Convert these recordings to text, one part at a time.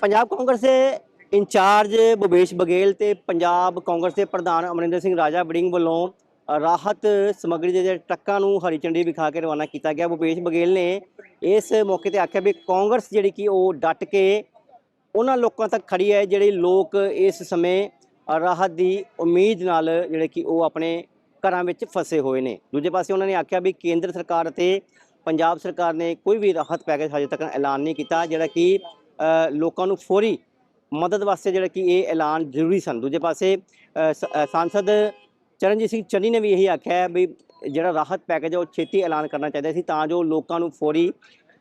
ਪੰਜਾਬ ਕਾਂਗਰਸ ਦੇ ਇੰਚਾਰਜ ਭੁਪੇਸ਼ ਬਗੇਲ ਤੇ ਪੰਜਾਬ ਕਾਂਗਰਸ ਦੇ ਪ੍ਰਧਾਨ ਅਮਰਿੰਦਰ ਸਿੰਘ ਰਾਜਾ ਬੜਿੰਗ ਵੱਲੋਂ ਰਾਹਤ ਸਮੱਗਰੀ ਦੇ ਜਿਹੜੇ ਟਰੱਕਾਂ ਨੂੰ ਹਰੀ ਝੰਡੀ ਵਿਖਾ ਕੇ ਰਵਾਨਾ ਕੀਤਾ ਗਿਆ। ਭੁਪੇਸ਼ ਬਗੇਲ ਨੇ ਇਸ ਮੌਕੇ ਤੇ ਆਖਿਆ ਵੀ ਕਾਂਗਰਸ ਜਿਹੜੀ ਕਿ ਉਹ ਡਟ ਕੇ ਉਹਨਾਂ ਲੋਕਾਂ ਤੱਕ ਖੜੀ ਹੈ, ਜਿਹੜੇ ਲੋਕ ਇਸ ਸਮੇਂ ਰਾਹਤ ਦੀ ਉਮੀਦ ਨਾਲ ਜਿਹੜੇ ਕਿ ਉਹ ਆਪਣੇ ਘਰਾਂ ਵਿੱਚ ਫਸੇ ਹੋਏ ਨੇ। ਦੂਜੇ ਪਾਸੇ ਉਹਨਾਂ ਨੇ ਆਖਿਆ ਵੀ ਕੇਂਦਰ ਸਰਕਾਰ ਅਤੇ ਪੰਜਾਬ ਸਰਕਾਰ ਨੇ ਕੋਈ ਵੀ ਰਾਹਤ ਪੈਕੇਜ ਹਜੇ ਤੱਕ ਐਲਾਨ ਨਹੀਂ ਕੀਤਾ, ਜਿਹੜਾ ਕਿ ਲੋਕਾਂ ਨੂੰ ਫੌਰੀ ਮਦਦ ਵਾਸਤੇ ਜਿਹੜਾ ਕਿ ਇਹ ਐਲਾਨ ਜ਼ਰੂਰੀ ਸਨ। ਦੂਜੇ ਪਾਸੇ ਅ, ਸ- ਸਾਂਸਦ ਚਰਨਜੀਤ ਸਿੰਘ ਚੰਨੀ ਨੇ ਵੀ ਇਹੀ ਆਖਿਆ ਵੀ ਜਿਹੜਾ ਰਾਹਤ ਪੈਕੇਜ ਹੈ ਉਹ ਛੇਤੀ ਐਲਾਨ ਕਰਨਾ ਚਾਹੀਦਾ ਸੀ ਤਾਂ ਜੋ ਲੋਕਾਂ ਨੂੰ ਫੌਰੀ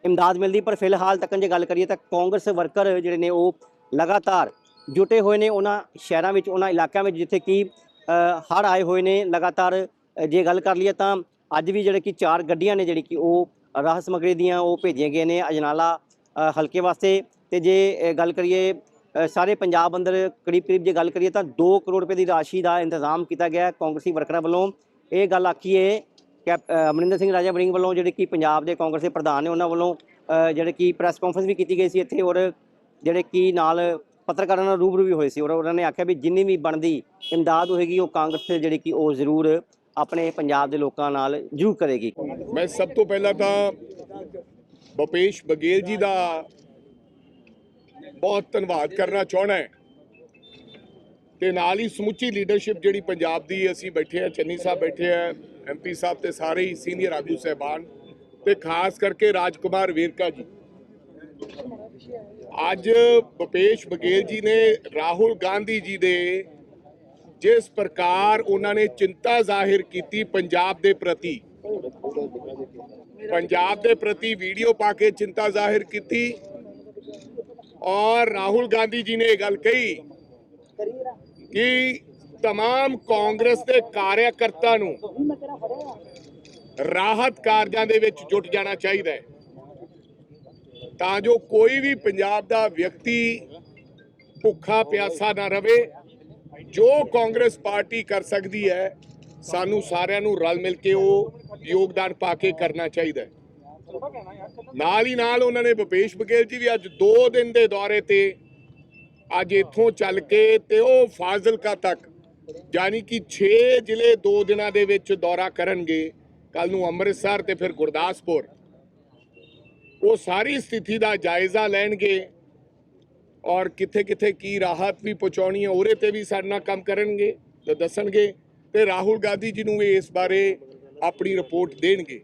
ਇਮਦਾਦ ਮਿਲਦੀ। ਪਰ ਫਿਲਹਾਲ ਤੱਕ ਜੇ ਗੱਲ ਕਰੀਏ ਤਾਂ ਕਾਂਗਰਸ ਵਰਕਰ ਜਿਹੜੇ ਨੇ ਉਹ ਲਗਾਤਾਰ ਜੁਟੇ ਹੋਏ ਨੇ। ਉਹਨਾਂ ਸ਼ਹਿਰਾਂ ਵਿੱਚ ਉਹਨਾਂ ਇਲਾਕਿਆਂ ਵਿੱਚ ਜਿੱਥੇ ਕਿ ਹੜ ਆਏ ਹੋਏ ਨੇ ਲਗਾਤਾਰ ਜੇ ਗੱਲ ਕਰ ਲਈਏ ਤਾਂ ਅੱਜ ਵੀ ਜਿਹੜੇ ਕਿ ਚਾਰ ਗੱਡੀਆਂ ਨੇ ਜਿਹੜੀ ਕਿ ਉਹ ਰਾਹਤ ਸਮੱਗਰੀ ਦੀਆਂ ਉਹ ਭੇਜੀਆਂ ਗਈਆਂ ਨੇ। ਅਜਨਾਲਾ ਹਲਕੇ ਵਾਸਤੇ ਤੇ ਜੇ ਗੱਲ ਕਰੀਏ ਸਾਰੇ ਪੰਜਾਬ ਅੰਦਰ ਕਰੀਬ ਕਰੀਬ ਜੇ ਗੱਲ ਕਰੀਏ ਤਾਂ 2 ਕਰੋੜ ਰੁਪਏ ਦੀ ਰਾਸ਼ੀ ਦਾ ਇੰਤਜ਼ਾਮ ਕੀਤਾ ਗਿਆ ਕਾਂਗਰਸੀ ਵਰਕਰਾਂ ਵੱਲੋਂ। ਇਹ ਗੱਲ ਆਖੀਏ, ਕੈਪ ਅਮਰਿੰਦਰ ਸਿੰਘ ਰਾਜਾ ਵੜਿੰਗ ਵੱਲੋਂ, ਜਿਹੜੇ ਕਿ ਪੰਜਾਬ ਦੇ ਕਾਂਗਰਸ ਦੇ ਪ੍ਰਧਾਨ ਨੇ ਉਹਨਾਂ ਵੱਲੋਂ ਜਿਹੜੇ ਕਿ ਪ੍ਰੈਸ ਕਾਨਫਰੰਸ ਵੀ ਕੀਤੀ ਗਈ ਸੀ ਇੱਥੇ ਔਰ ਜਿਹੜੇ ਕਿ ਨਾਲ ਪੱਤਰਕਾਰਾਂ ਨਾਲ ਰੂਬਰੂ ਵੀ ਹੋਏ ਸੀ ਔਰ ਉਹਨਾਂ ਨੇ ਆਖਿਆ ਵੀ ਜਿੰਨੀ ਵੀ ਬਣਦੀ ਇਮਦਾਦ ਹੋਏਗੀ ਉਹ ਕਾਂਗਰਸ ਜਿਹੜੀ ਕਿ ਉਹ ਜ਼ਰੂਰ ਆਪਣੇ ਪੰਜਾਬ ਦੇ ਲੋਕਾਂ ਨਾਲ ਜ਼ਰੂਰ ਕਰੇਗੀ। ਮੈਂ ਸਭ ਤੋਂ ਪਹਿਲਾਂ ਤਾਂ ਭੁਪੇਸ਼ ਬਗੇਲ ਜੀ ਦਾ ਬਹੁਤ ਧੰਨਵਾਦ ਕਰਨਾ ਚਾਹਣਾ ਹੈ। ਤੇ ਨਾਲ ਹੀ ਸਮੁੱਚੀ ਲੀਡਰਸ਼ਿਪ ਜਿਹੜੀ ਪੰਜਾਬ ਦੀ ਅਸੀਂ ਬੈਠੇ ਆ ਚੰਨੀ ਸਾਹਿਬ ਬੈਠੇ ਆ ਐਮਪੀ ਸਾਹਿਬ ਤੇ ਸਾਰੇ ਹੀ ਸੀਨੀਅਰ ਆਗੂ ਸਹਿਬਾਨ ਤੇ ਖਾਸ ਕਰਕੇ ਰਾਜਕੁਮਾਰ ਵੇਰਕਾ ਜੀ। ਅੱਜ ਭੁਪੇਸ਼ ਬਗੇਲ ਜੀ ਨੇ ਰਾਹੁਲ ਗਾਂਧੀ ਜੀ ਦੇ ਜਿਸ ਪ੍ਰਕਾਰ ਉਹਨਾਂ ਨੇ ਚਿੰਤਾ ਜ਼ਾਹਿਰ ਕੀਤੀ ਪੰਜਾਬ ਦੇ ਪ੍ਰਤੀ, ਪੰਜਾਬ ਦੇ ਪ੍ਰਤੀ ਵੀਡੀਓ ਪਾ ਕੇ ਚਿੰਤਾ ਜ਼ਾਹਿਰ ਕੀਤੀ ਔਰ ਰਾਹੁਲ ਗਾਂਧੀ ਜੀ ਨੇ ਇਹ ਗੱਲ ਕਹੀ ਕਿ तमाम ਕਾਂਗਰਸ ਦੇ ਕਾਰਿਆਕਰਤਾ ਨੂੰ ਰਾਹਤ ਕਾਰਜਾਂ ਦੇ ਵਿੱਚ ਜੁਟ ਜਾਣਾ ਚਾਹੀਦਾ ਹੈ ਤਾਂ ਜੋ ਕੋਈ ਵੀ ਪੰਜਾਬ ਦਾ ਵਿਅਕਤੀ ਭੁੱਖਾ ਪਿਆਸਾ ਨਾ ਰਵੇ ਜੋ ਕਾਂਗਰਸ ਪਾਰਟੀ ਕਰ ਸਕਦੀ ਹੈ ਸਾਨੂੰ ਸਾਰਿਆਂ ਨੂੰ ਰਲ ਮਿਲ ਕੇ ਉਹ ਯੋਗਦਾਨ ਪਾ ਕੇ ਕਰਨਾ ਚਾਹੀਦਾ ਹੈ ਨਾਲ ਹੀ ਨਾਲ ਉਹਨਾਂ ਨੇ ਭੁਪੇਸ਼ ਬਘੇਲ ਜੀ ਵੀ ਅੱਜ 2 ਦਿਨ ਦੇ ਦੌਰੇ ਤੇ ਅੱਜ ਇੱਥੋਂ ਚੱਲ ਕੇ ਤੇ ਉਹ ਫਾਜ਼ਿਲਕਾ ਤੱਕ, ਯਾਨੀ ਕਿ 6 ਜ਼ਿਲ੍ਹੇ 2 ਦਿਨਾਂ ਦੇ ਵਿੱਚ ਦੌਰਾ ਕਰਨਗੇ। ਕੱਲ ਨੂੰ ਅੰਮ੍ਰਿਤਸਰ ਤੇ ਫਿਰ ਗੁਰਦਾਸਪੁਰ। ਉਹ ਸਾਰੀ ਸਥਿਤੀ ਦਾ ਜਾਇਜ਼ਾ ਲੈਣਗੇ ਔਰ ਕਿੱਥੇ ਕਿੱਥੇ ਕੀ ਰਾਹਤ ਵੀ ਪਹੁੰਚਾਉਣੀ ਹੈ, ਉਹਦੇ ਤੇ ਵੀ ਸਾਡੇ ਨਾਲ ਕੰਮ ਕਰਨਗੇ, ਤੇ ਦੱਸਣਗੇ। ਤੇ ਰਾਹੁਲ ਗਾਂਧੀ ਜੀ ਨੂੰ ਵੀ ਇਸ ਬਾਰੇ ਆਪਣੀ ਰਿਪੋਰਟ ਦੇਣਗੇ।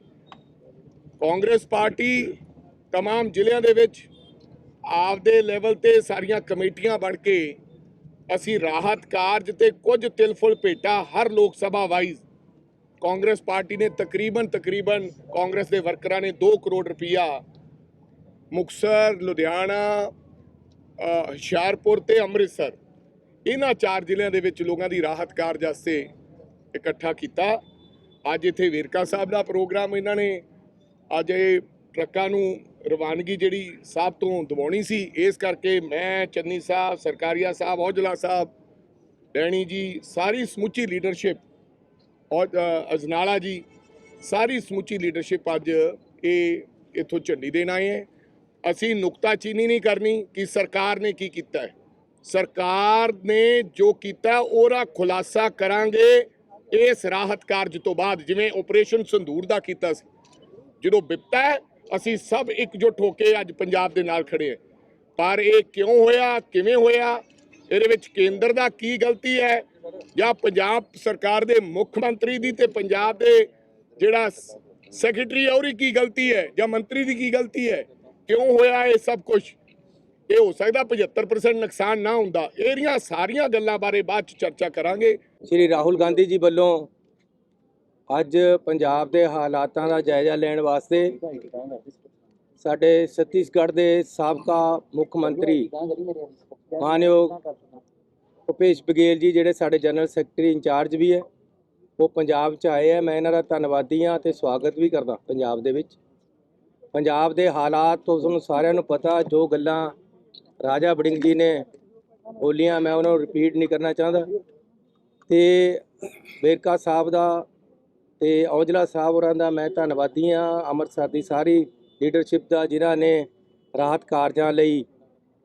ਕਾਂਗਰਸ ਪਾਰਟੀ तमाम ਜ਼ਿਲ੍ਹਿਆਂ ਦੇ ਵਿੱਚ ਆਪਦੇ ਲੈਵਲ ਤੇ ਸਾਰੀਆਂ ਕਮੇਟੀਆਂ ਬਣ ਕੇ ਅਸੀਂ ਰਾਹਤ ਕਾਰਜ ਤੇ ਕੁਝ ਤਿਲਫੁਲ ਭੇਟਾ ਹਰ ਲੋਕ ਸਭਾ ਵਾਈਜ਼ ਕਾਂਗਰਸ ਪਾਰਟੀ ਨੇ ਤਕਰੀਬਨ ਤਕਰੀਬਨ ਕਾਂਗਰਸ ਦੇ ਵਰਕਰਾਂ ਨੇ 2 ਕਰੋੜ ਰੁਪਈਆ ਮੁਕਸਰ ਲੁਧਿਆਣਾ ਅ, ਹੁਸ਼ਿਆਰਪੁਰ ਤੇ ਅੰਮ੍ਰਿਤਸਰ ਇਹਨਾਂ ਚਾਰ ਜ਼ਿਲ੍ਹਿਆਂ ਦੇ ਵਿੱਚ ਲੋਕਾਂ ਦੀ ਰਾਹਤ ਕਾਰਜ ਵਾਸਤੇ ਇਕੱਠਾ ਕੀਤਾ ਅੱਜ ਇੱਥੇ ਵੇਰਕਾ ਸਾਹਿਬ ਦਾ ਪ੍ਰੋਗਰਾਮ ਇਹਨਾਂ ਨੇ ਅੱਜ ਇਹ ਟਰੱਕਾਂ ਨੂੰ ਰਵਾਨਗੀ ਜਿਹੜੀ ਸਾਹਿਬ ਤੋਂ ਦਿਵਾਉਣੀ ਸੀ, ਇਸ ਕਰਕੇ ਮੈਂ ਚੰਨੀ ਸਾਹਿਬ, ਸਰਕਾਰੀਆ ਸਾਹਿਬ, ਔਜਲਾ ਸਾਹਿਬ, ਡੈਣੀ ਜੀ, ਸਾਰੀ ਸਮੁੱਚੀ ਲੀਡਰਸ਼ਿਪ ਔਰ ਅਜਨਾਲਾ ਜੀ, ਸਾਰੀ ਸਮੁੱਚੀ ਲੀਡਰਸ਼ਿਪ ਅੱਜ ਇਹ ਇੱਥੋਂ ਝੰਡੀ ਦੇਣ ਆਏ ਹੈ। ਅਸੀਂ ਨੁਕਤਾਚੀਨੀ ਨਹੀਂ ਕਰਨੀ ਕਿ ਸਰਕਾਰ ਨੇ ਕੀ ਕੀਤਾ ਹੈ। ਸਰਕਾਰ ਨੇ ਜੋ ਕੀਤਾ, ਉਹਦਾ ਖੁਲਾਸਾ ਕਰਾਂਗੇ ਇਸ ਰਾਹਤ ਕਾਰਜ ਤੋਂ ਬਾਅਦ, ਜਿਵੇਂ ਆਪਰੇਸ਼ਨ ਸੰਧੂਰ ਦਾ ਕੀਤਾ ਸੀ। ਜਦੋਂ ਵਿਪਤਾ ਹੈ, ਅਸੀਂ ਸਭ ਇਕਜੁੱਟ ਹੋ ਕੇ ਅੱਜ ਪੰਜਾਬ ਦੇ ਨਾਲ ਖੜੇ ਹਾਂ। ਪਰ ਇਹ ਕਿਉਂ ਹੋਇਆ, ਕਿਵੇਂ ਹੋਇਆ, ਇਹਦੇ ਵਿੱਚ ਕੇਂਦਰ ਦਾ ਕੀ ਗਲਤੀ ਹੈ ਜਾਂ ਪੰਜਾਬ ਸਰਕਾਰ ਦੇ ਮੁੱਖ ਮੰਤਰੀ ਦੀ ਤੇ ਪੰਜਾਬ ਦੇ ਜਿਹੜਾ ਸੈਕਟਰੀ ਹੈ, ਉਹਦੀ ਕੀ ਗਲਤੀ ਹੈ ਜਾਂ ਮੰਤਰੀ ਦੀ ਕੀ ਗਲਤੀ ਹੈ? ਕਿਉਂ ਹੋਇਆ ਇਹ ਸਭ ਕੁਝ ਇਹ ਹੋ ਸਕਦਾ 75% ਨੁਕਸਾਨ ਨਾ ਹੁੰਦਾ। ਇਹਦੀਆਂ ਸਾਰੀਆਂ ਗੱਲਾਂ ਬਾਰੇ ਬਾਅਦ ਚ ਚਰਚਾ ਕਰਾਂਗੇ। ਸ਼੍ਰੀ ਰਾਹੁਲ ਗਾਂਧੀ ਜੀ ਵੱਲੋਂ ਅੱਜ ਪੰਜਾਬ ਦੇ ਹਾਲਾਤਾਂ ਦਾ ਜਾਇਜ਼ਾ ਲੈਣ ਵਾਸਤੇ ਸਾਡੇ ਛੱਤੀਸਗੜ੍ਹ ਦੇ ਸਾਬਕਾ ਮੁੱਖ ਮੰਤਰੀ ਮਾਨਯੋਗ ਭੁਪੇਸ਼ ਬਘੇਲ ਜੀ, ਜਿਹੜੇ ਸਾਡੇ ਜਨਰਲ ਸੈਕਟਰੀ ਇੰਚਾਰਜ ਵੀ ਹੈ, ਉਹ ਪੰਜਾਬ 'ਚ ਆਏ ਆ ਮੈਂ ਇਹਨਾਂ ਦਾ ਧੰਨਵਾਦੀ ਹਾਂ ਤੇ ਸਵਾਗਤ ਵੀ ਕਰਦਾ ਪੰਜਾਬ ਦੇ ਵਿੱਚ। ਪੰਜਾਬ ਦੇ ਹਾਲਾਤ ਤੋਂ ਤੁਹਾਨੂੰ ਸਾਰਿਆਂ ਨੂੰ ਪਤਾ, ਜੋ ਗੱਲਾਂ ਰਾਜਾ ਵੜਿੰਗ ਜੀ ਨੇ ਬੋਲੀਆਂ, ਮੈਂ ਉਹਨਾਂ ਨੂੰ ਰਿਪੀਟ ਨਹੀਂ ਕਰਨਾ ਚਾਹੁੰਦਾ। ਤੇ ਵੇਰਕਾ ਸਾਹਿਬ ਦਾ ਤੇ ਔਜਲਾ ਸਾਹਿਬ ਹੋਰਾਂ ਦਾ ਮੈਂ ਧੰਨਵਾਦੀ ਹਾਂ। ਅੰਮ੍ਰਿਤਸਰ ਦੀ ਸਾਰੀ ਲੀਡਰਸ਼ਿਪ ਦਾ, ਜਿਨ੍ਹਾਂ ਨੇ ਰਾਹਤ ਕਾਰਜਾਂ ਲਈ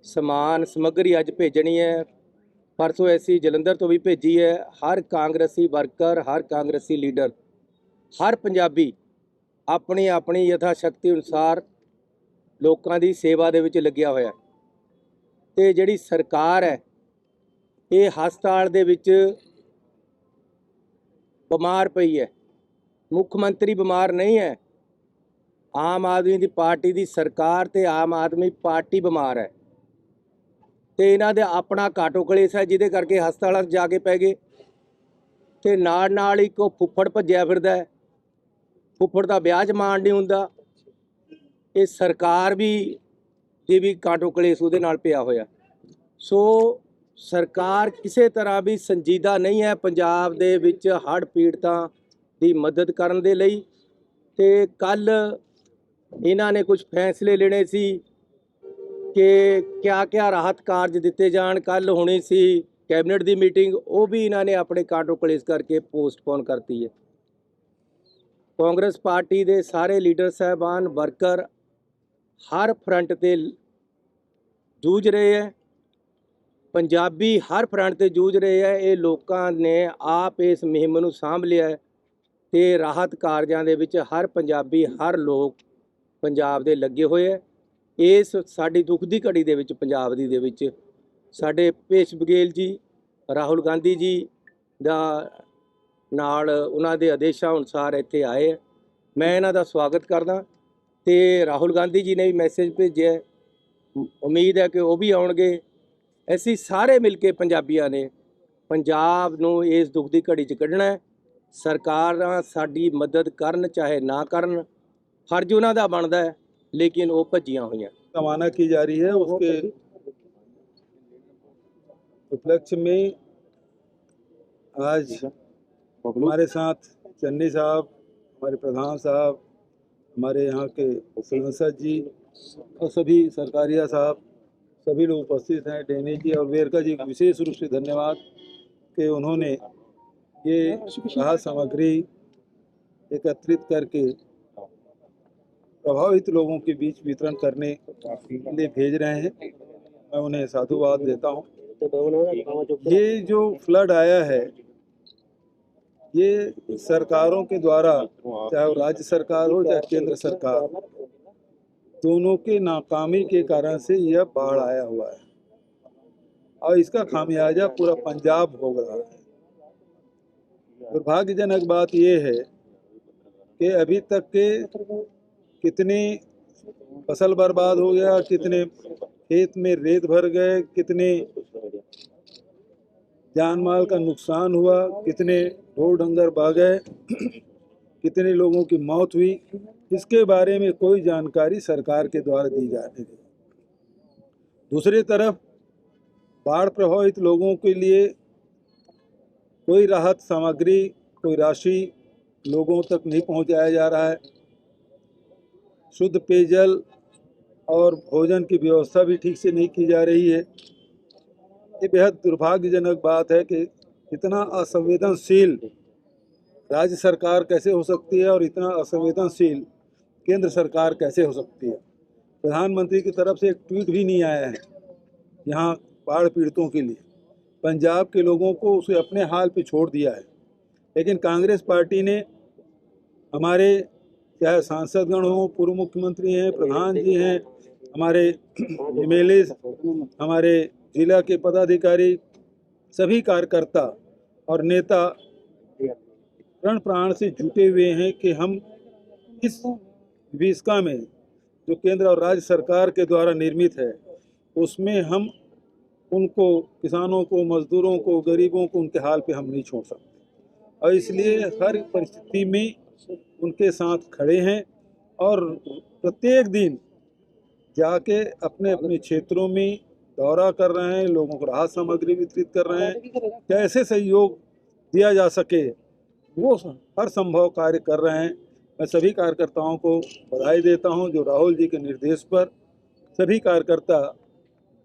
ਸਮਾਨ, ਸਮੱਗਰੀ ਅੱਜ ਭੇਜਣੀ ਹੈ। ਪਰਸੋਂ ਐਸੀ ਜਲੰਧਰ ਤੋਂ ਵੀ ਭੇਜੀ ਹੈ। ਹਰ ਕਾਂਗਰਸੀ ਵਰਕਰ, ਹਰ ਕਾਂਗਰਸੀ ਲੀਡਰ ਹਰ ਪੰਜਾਬੀ ਆਪਣੀ ਆਪਣੀ ਯਥਾ ਸ਼ਕਤੀ ਅਨੁਸਾਰ ਲੋਕਾਂ ਦੀ ਸੇਵਾ ਦੇ ਵਿੱਚ ਲੱਗਿਆ ਹੋਇਆ ਹੈ। ਤੇ ਜਿਹੜੀ ਸਰਕਾਰ ਹੈ, ਇਹ ਹਸਪਤਾਲ ਦੇ ਵਿੱਚ ਬਿਮਾਰ ਪਈ ਹੈ। ਮੁੱਖ ਮੰਤਰੀ ਬਿਮਾਰ ਨਹੀਂ ਹੈ। ਆਮ ਆਦਮੀ ਦੀ ਪਾਰਟੀ ਦੀ ਸਰਕਾਰ ਤੇ ਆਮ ਆਦਮੀ ਪਾਰਟੀ ਬਿਮਾਰ ਹੈ। ਤੇ ਇਹਨਾਂ ਦੇ ਆਪਣਾ ਘਾਟੋ ਕਲੇਸ਼ ਹੈ, ਜਿਹਦੇ ਕਰਕੇ ਹਸਪਤਾਲਾਂ 'ਚ ਜਾ ਕੇ ਪੈ ਗਏ। ਤੇ ਨਾਲ ਨਾਲ ਇੱਕ ਉਹ ਫੁੱਫੜ ਭੱਜਿਆ ਫਿਰਦਾ ਹੈ। ਫੁੱਫੜ ਦਾ ਵਿਆਹ 'ਚ ਮਾਣ ਨਹੀਂ ਹੁੰਦਾ। ਇਹ ਸਰਕਾਰ ਵੀ ਇਹ ਵੀ ਕਾਟੋ ਕਲੇਸ਼ ਉਹਦੇ ਨਾਲ ਪਿਆ ਹੋਇਆ। ਸੋ ਸਰਕਾਰ ਕਿਸੇ ਤਰ੍ਹਾਂ ਵੀ ਸੰਜੀਦਾ ਨਹੀਂ ਹੈ। ਪੰਜਾਬ ਦੇ ਵਿੱਚ ਹੜ੍ਹ ਪੀੜਤਾਂ ਦੀ ਮਦਦ ਕਰਨ ਦੇ ਲਈ ਤੇ ਕੱਲ ਇਹਨਾਂ ਨੇ ਕੁਝ ਫੈਸਲੇ ਲੈਣੇ ਸੀ ਕਿ ਕਿਆ ਕਿਆ ਰਾਹਤ ਕਾਰਜ ਦਿੱਤੇ ਜਾਣ। ਕੱਲ ਹੋਣੀ ਸੀ ਕੈਬਨਿਟ ਦੀ ਮੀਟਿੰਗ, ਉਹ ਵੀ ਇਹਨਾਂ ਨੇ ਆਪਣੇ ਕਾਟੋ ਕਲੇਸ਼ ਕਰਕੇ ਪੋਸਟਪੋਨ ਕਰਤੀ ਹੈ। ਕਾਂਗਰਸ ਪਾਰਟੀ ਦੇ ਸਾਰੇ ਲੀਡਰ ਸਾਹਿਬਾਨ, ਵਰਕਰ ਹਰ ਫਰੰਟ ਤੇ ਜੂਝ ਰਹੇ ਹੈ। ਪੰਜਾਬੀ ਹਰ ਫਰੰਟ ਤੇ ਜੂਝ ਰਹੇ ਹੈ। ਇਹ ਲੋਕਾਂ ਨੇ ਆਪ ਇਸ ਮੁਹਿੰਮ ਨੂੰ ਸਾਂਭ ਲਿਆ ਹੈ। ਤੇ ਰਾਹਤ ਕਾਰਜਾਂ ਦੇ ਵਿੱਚ ਹਰ ਪੰਜਾਬੀ, ਹਰ ਲੋਕ ਪੰਜਾਬ ਦੇ ਲੱਗੇ ਹੋਏ ਹੈ ਇਸ ਸਾਡੀ ਦੁੱਖ ਦੀ ਘੜੀ ਦੇ ਵਿੱਚ, ਪੰਜਾਬ ਦੀ ਦੇ ਵਿੱਚ ਸਾਡੇ ਭੇਸ਼ ਬਗੇਲ ਜੀ, ਰਾਹੁਲ ਗਾਂਧੀ ਜੀ ਦਾ ਨਾਲ ਉਹਨਾਂ ਦੇ ਆਦੇਸ਼ਾਂ ਅਨੁਸਾਰ ਇੱਥੇ ਆਏ ਹੈ ਮੈਂ ਇਹਨਾਂ ਦਾ ਸਵਾਗਤ ਕਰਦਾ ਤੇ ਰਾਹੁਲ ਗਾਂਧੀ ਜੀ ਨੇ ਵੀ ਮੈਸੇਜ ਭੇਜਿਆ। ਉਮੀਦ ਹੈ ਕਿ ਉਹ ਵੀ ਆਉਣਗੇ। ਅਸੀਂ ਸਾਰੇ ਮਿਲ ਕੇ ਪੰਜਾਬੀਆਂ ਨੇ ਪੰਜਾਬ ਨੂੰ ਇਸ ਦੁੱਖ ਦੀ ਘੜੀ 'ਚ ਕੱਢਣਾ ਹੈ। ਸਰਕਾਰਾਂ ਸਾਡੀ ਮਦਦ ਕਰਨ ਚਾਹੇ ਨਾ ਕਰਨ ਫਰਜ਼ ਉਹਨਾਂ ਦਾ ਬਣਦਾ ਹੈ ਲੇਕਿਨ ਉਹ ਭੱਜੀਆਂ ਹੋਈਆਂ रवाना की जा रही है उसके उपलक्ष्य में आज हमारे साथ चन्नी साहब हमारे प्रधान साहब हमारे यहाँ के सांसद जी और सभी सरकारिया साहब सभी लोग उपस्थित हैं डेनी जी और वेरका जी को विशेष रूप से धन्यवाद कि उन्होंने ये राहत सामग्री एकत्रित करके प्रभावित लोगों के बीच वितरण करने के लिए भेज रहे हैं। मैं उन्हें साधुवाद देता हूँ। ये जो फ्लड आया है ये सरकारों के द्वारा चाहे वो राज्य सरकार हो चाहे केंद्र सरकार दोनों के नाकामी के कारण से यह बाढ़ आया हुआ है। और इसका खामियाजा पूरा पंजाब भोग रहा है। दुर्भाग्यजनक बात यह है कि अभी तक के कितने फ़सल बर्बाद हो गया, कितने खेत में रेत भर गए, कितने जान माल का नुकसान हुआ, कितने ढोर डंगर गए कितने लोगों की मौत हुई, इसके बारे में कोई जानकारी सरकार के द्वारा दी जा नहीं रही। दूसरी तरफ़ बाढ़ प्रभावित लोगों के लिए कोई राहत सामग्री, कोई राशि लोगों तक नहीं पहुँचाया जा रहा है। शुद्ध पेयजल और भोजन की व्यवस्था भी ठीक से नहीं की जा रही है। ये बेहद दुर्भाग्यजनक बात है कि इतना असंवेदनशील राज्य सरकार कैसे हो सकती है और इतना असंवेदनशील केंद्र सरकार कैसे हो सकती है? प्रधानमंत्री की तरफ़ से एक ट्वीट भी नहीं आया है यहाँ बाढ़ पीड़ितों के लिए। पंजाब के लोगों को उसे अपने हाल पे छोड़ दिया है। लेकिन कांग्रेस पार्टी ने हमारे चाहे सांसदगण हो, पूर्व मुख्यमंत्री हैं, प्रधान जी हैं, हमारे एमएलए, हमारे जिला के पदाधिकारी, सभी कार्यकर्ता और नेता प्रण प्राण से जुटे हुए हैं कि हम इस विस्का में जो केंद्र और राज्य सरकार के द्वारा निर्मित है, उसमें हम उनको, किसानों को, मजदूरों को, गरीबों को उनके हाल पे हम नहीं छोड़ सकते। और इसलिए हर परिस्थिति में उनके साथ खड़े हैं और प्रत्येक दिन जाके अपने अपने क्षेत्रों में दौरा कर रहे हैं, लोगों को राहत सामग्री वितरित कर रहे हैं। कैसे सहयोग दिया जा सके, वो हर संभव कार्य कर रहे हैं। मैं सभी कार्यकर्ताओं को बधाई देता हूँ, जो राहुल जी के निर्देश पर सभी कार्यकर्ता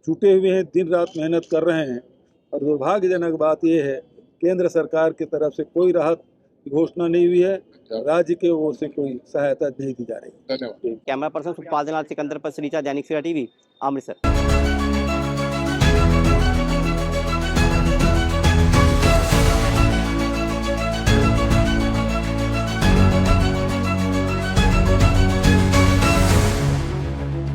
जुटे हुए हैं दिन रात मेहनत कर रहे हैं। और दुर्भाग्यजनक बात यह है केंद्र सरकार की के तरफ़ से कोई राहत घोषणा नहीं हुई है अच्छा। राज्य के ओर से कोई सहायता नहीं दी जा रही। है कैमरा पर्सन सुखपाल सिकंदर पर सरीचा दैनिक सेवा टीवी अमृतसर।